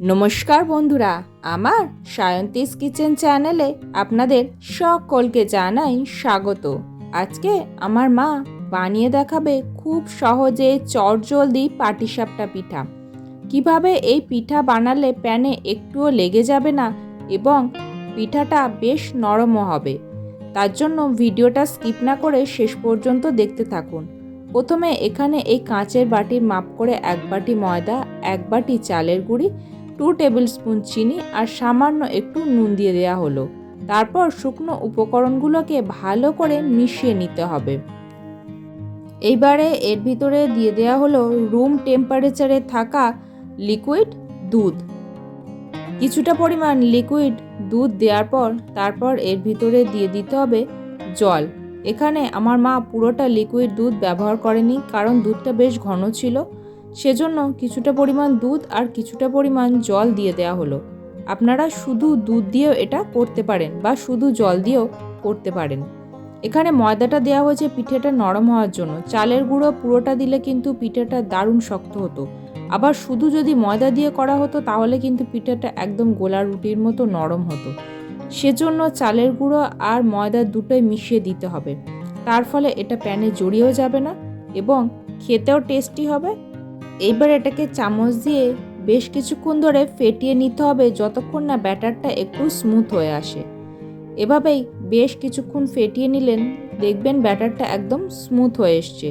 নমস্কার বন্ধুরা, আমার সায়ন্তিস কিচেন চ্যানেলে আপনাদের সকলকে জানাই স্বাগত। আজকে আমার মা বানিয়ে দেখাবে খুব সহজে চটজলদি পাটিসাপটা পিঠা। কীভাবে এই পিঠা বানালে প্যানে একটুও লেগে যাবে না এবং পিঠাটা বেশ নরমও হবে? তার জন্য ভিডিওটা স্কিপ না করে শেষ পর্যন্ত দেখতে থাকুন। প্রথমে এখানে এই কাঁচের বাটির মাপ করে এক বাটি ময়দা, এক বাটি চালের গুঁড়ি টু টেবিল স্পুন চিনি আর সামান্য একটু নুন দিয়ে দেওয়া হলো। তারপর শুকনো উপকরণগুলোকে ভালো করে মিশিয়ে নিতে হবে। এইবারে এর ভিতরে দিয়ে দেওয়া হলো রুম টেম্পারেচারে থাকা লিকুইড দুধ। কিছুটা পরিমাণ লিকুইড দুধ দেওয়ার পর তারপর এর ভিতরে দিয়ে দিতে হবে জল। এখানে আমার মা পুরোটা লিকুইড দুধ ব্যবহার করেনি, কারণ দুধটা বেশ ঘন ছিল। সেজন্য কিছুটা পরিমাণ দুধ আর কিছুটা পরিমাণ জল দিয়ে দেওয়া হলো। আপনারা শুধু দুধ দিয়েও এটা করতে পারেন বা শুধু জল দিয়েও করতে পারেন। এখানে ময়দাটা দেওয়া হয়েছে পিঠেটা নরম হওয়ার জন্য। চালের গুঁড়ো পুরোটা দিলে কিন্তু পিঠেটা দারুণ শক্ত হতো। আবার শুধু যদি ময়দা দিয়ে করা হতো তাহলে কিন্তু পিঠেটা একদম গোলা রুটির মতো নরম হতো। সেজন্য চালের গুঁড়ো আর ময়দা দুটোই মিশিয়ে দিতে হবে। তার ফলে এটা প্যানে জড়িয়েও যাবে না এবং খেতেও টেস্টি হবে এইবার এটাকে চামচ দিয়ে বেশ কিছুক্ষণ ধরে ফেটিয়ে নিতে হবে যতক্ষণ না ব্যাটারটা একটু স্মুথ হয়ে আসে। এভাবেই বেশ কিছুক্ষণ ফেটিয়ে নিলেন, দেখবেন ব্যাটারটা একদম স্মুথ হয়ে এসছে।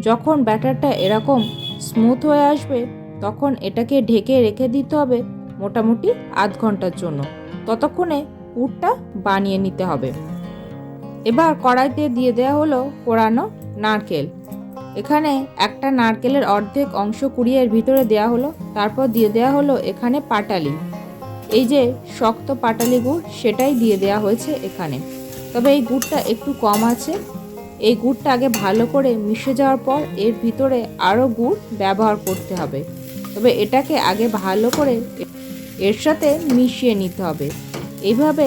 যখন ব্যাটারটা এরকম স্মুথ হয়ে আসবে, তখন এটাকে ঢেকে রেখে দিতে হবে মোটামুটি আধ ঘণ্টার জন্য। ততক্ষণে পুরটা বানিয়ে নিতে হবে। এবার কড়াইতে দিয়ে দেওয়া হলো কোরানো নারকেল। এখানে একটা নারকেলের অর্ধেক অংশ কুড়িয়ে ভিতরে দেওয়া হলো, তারপর দিয়ে দেওয়া হলো এখানে পাটালি। এই যে শক্ত পাটালি গুড়, সেটাই দিয়ে দেওয়া হয়েছে এখানে। তবে এই গুড়টা একটু কম আছে। এই গুড়টা আগে ভালো করে মিশে যাওয়ার পর এর ভিতরে আরও গুড় ব্যবহার করতে হবে। তবে এটাকে আগে ভালো করে এর সাথে মিশিয়ে নিতে হবে। এইভাবে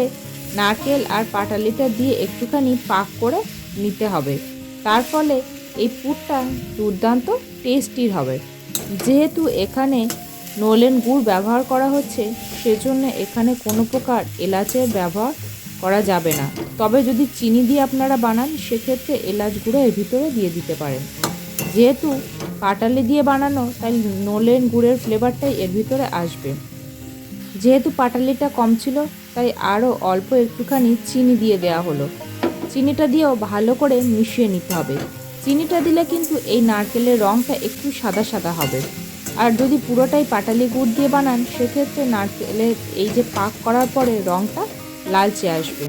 নারকেল আর পাটালিটা দিয়ে একটুখানি পাক করে নিতে হবে। তার ফলে এই পুরটা দুর্দান্ত টেস্টির হবে। যেহেতু এখানে নলেন গুড় ব্যবহার করা হচ্ছে, সেজন্য এখানে কোনো প্রকার এলাচের ব্যবহার করা যাবে না। তবে যদি চিনি দিয়ে আপনারা বানান, সেক্ষেত্রে এলাচ গুঁড়ো এর ভিতরে দিয়ে দিতে পারেন। যেহেতু পাটালি দিয়ে বানানো, তাই নলেন গুড়ের ফ্লেভারটাই এর ভিতরে আসবে। যেহেতু পাটালিটা কম ছিল, তাই আরও অল্প একটুখানি চিনি দিয়ে দেওয়া হলো। চিনিটা দিয়েও ভালো করে মিশিয়ে নিতে হবে। চিনিটা দিলে কিন্তু এই নারকেলের রঙটা একটু সাদা সাদা হবে। আর যদি পুরোটাই পাটালি গুড় দিয়ে বানান, সেক্ষেত্রে নারকেলের এই যে পাক করার পরে রঙটা লালচে আসবে।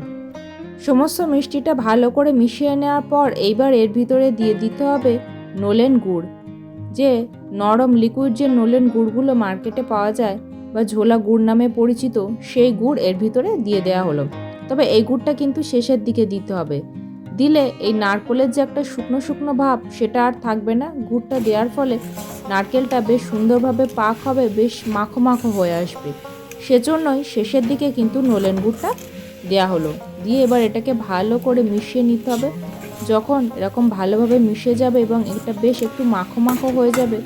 সমস্ত মিষ্টিটা ভালো করে মিশিয়ে নেওয়ার পর এইবার এর ভিতরে দিয়ে দিতে হবে নলেন গুড়। যে নরম লিকুইড যে নলেন গুড়গুলো মার্কেটে পাওয়া যায় বা ঝোলা গুড় নামে পরিচিত, সেই গুড় এর ভিতরে দিয়ে দেওয়া হলো। তবে এই গুড়টা কিন্তু শেষের দিকে দিতে হবে। দিলে এই নারকেলের যে একটা শুকনো শুকনো ভাব, সেটা আর থাকবে না। গুড়টা দেওয়ার ফলে নারকেলটা বেশ সুন্দরভাবে পাক হবে, বেশ মাখো মাখো হয়ে আসবে। সেজন্যই শেষের দিকে কিন্তু নলেন গুড়টা দেওয়া হলো। দিয়ে এবার এটাকে ভালো করে মিশিয়ে নিতে হবে। যখন এরকম ভালোভাবে মিশে যাবে এবং এটা বেশ একটু মাখো মাখো হয়ে যাবে,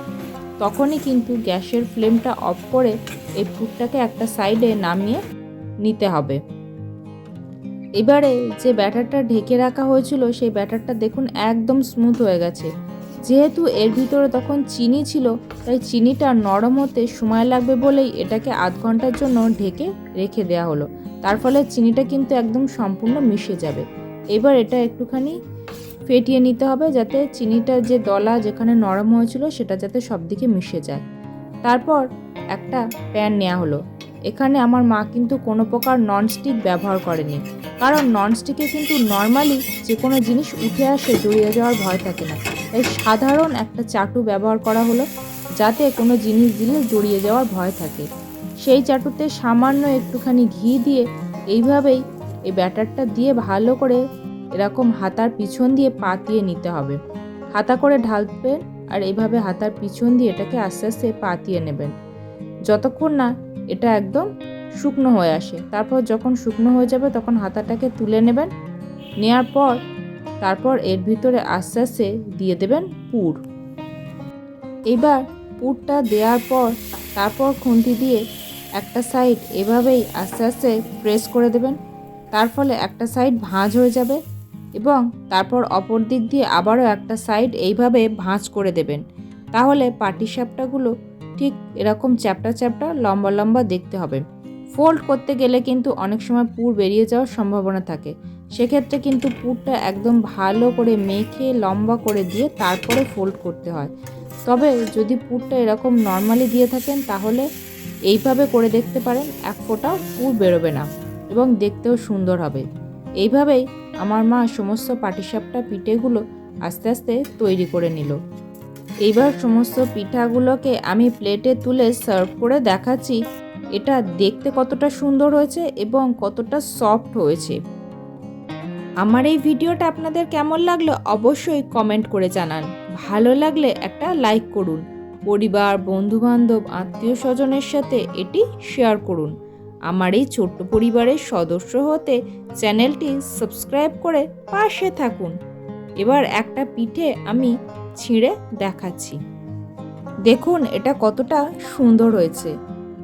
তখনই কিন্তু গ্যাসের ফ্লেমটা অফ করে এই ফুডটাকে একটা সাইডে নামিয়ে নিতে হবে। এবারে যে ব্যাটারটা ঢেকে রাখা হয়েছিল, সেই ব্যাটারটা দেখুন একদম স্মুথ হয়ে গেছে। যেহেতু এর ভিতরে তখন চিনি ছিল, তাই চিনিটা নরম হতে সময় লাগবে বলেই এটাকে আধ ঘণ্টার জন্য ঢেকে রেখে দেওয়া হলো। তার ফলে চিনিটা কিন্তু একদম সম্পূর্ণ মিশে যাবে। এবার এটা একটুখানি ফেটিয়ে নিতে হবে যাতে চিনিটা যে দলা যেখানে নরম হয়েছিল, সেটা যাতে সব দিকে মিশে যায়। তারপর একটা প্যান নেওয়া হলো। এখানে আমার মা কিন্তু কোনো প্রকার ননস্টিক ব্যবহার করেনি। কারণ ননস্টিকে কিন্তু নর্মালি যে কোনো জিনিস উঠে আসে, জড়িয়ে যাওয়ার ভয় থাকে না। তাই সাধারণ একটা চাটু ব্যবহার করা হলো যাতে কোনো জিনিস দিলে জড়িয়ে যাওয়ার ভয় থাকে। সেই চাটুতে সামান্য একটুখানি ঘি দিয়ে এইভাবেই এই ব্যাটারটা দিয়ে ভালো করে এরকম হাতার পিছন দিয়ে পাতিয়ে নিতে হবে। হাতা করে ঢালবেন আর এইভাবে হাতার পিছন দিয়ে এটাকে আস্তে আস্তে পাতিয়ে নেবেন। যতক্ষণ না এটা একদম শুকনো হয়ে আসে। তারপর যখন শুকনো হয়ে যাবে, তখন হাতাটাকে তুলে নেবেন। নেওয়ার পর, তারপর এর ভিতরে আস্তে আস্তে দিয়ে দেবেন পুর। এবার পুরটা দেওয়ার পর, তারপর খুন্তি দিয়ে একটা সাইড এভাবেই আস্তে আস্তে প্রেস করে দেবেন। তার ফলে একটা সাইড ভাঁজ হয়ে যাবে এবং তারপর অপর দিক দিয়ে আবারও একটা সাইড এইভাবে ভাঁজ করে দেবেন। তাহলে পাটিসাপটাগুলো ঠিক এরকম চ্যাপটা চ্যাপটা লম্বা লম্বা দেখতে হবে। ফোল্ড করতে গেলে কিন্তু অনেক সময় পুর বেরিয়ে যাওয়ার সম্ভাবনা থাকে। সেক্ষেত্রে কিন্তু পুরটা একদম ভালো করে মেখে, লম্বা করে দিয়ে তারপরে ফোল্ড করতে হয়। তবে যদি পুরটা এরকম নর্মালি দিয়ে থাকেন, তাহলে এইভাবে করে দেখতে পারেন, এক ফোঁটাও পুর বেরোবে না এবং দেখতেও সুন্দর হবে। এইভাবেই আমার মা সমস্ত পাটিসাপটা, পিঠেগুলো আস্তে আস্তে তৈরি করে নিল। এইবার সমস্ত পিঠাগুলোকে আমি প্লেটে তুলে সার্ভ করে দেখাচ্ছি। এটা দেখতে কতটা সুন্দর হয়েছে এবং কতটা সফট হয়েছে। আমার এই ভিডিওটা আপনাদের কেমন লাগল অবশ্যই কমেন্ট করে জানান। ভালো লাগলে একটা লাইক করুন। পরিবার, বন্ধুবান্ধব আত্মীয় স্বজনের সাথে এটি শেয়ার করুন। আমার এই ছোট্ট পরিবারের সদস্য হতে চ্যানেলটি সাবস্ক্রাইব করে পাশে থাকুন। এবার একটা পিঠে আমি ছিঁড়ে দেখাচ্ছি। দেখুন এটা কতটা সুন্দর হয়েছে।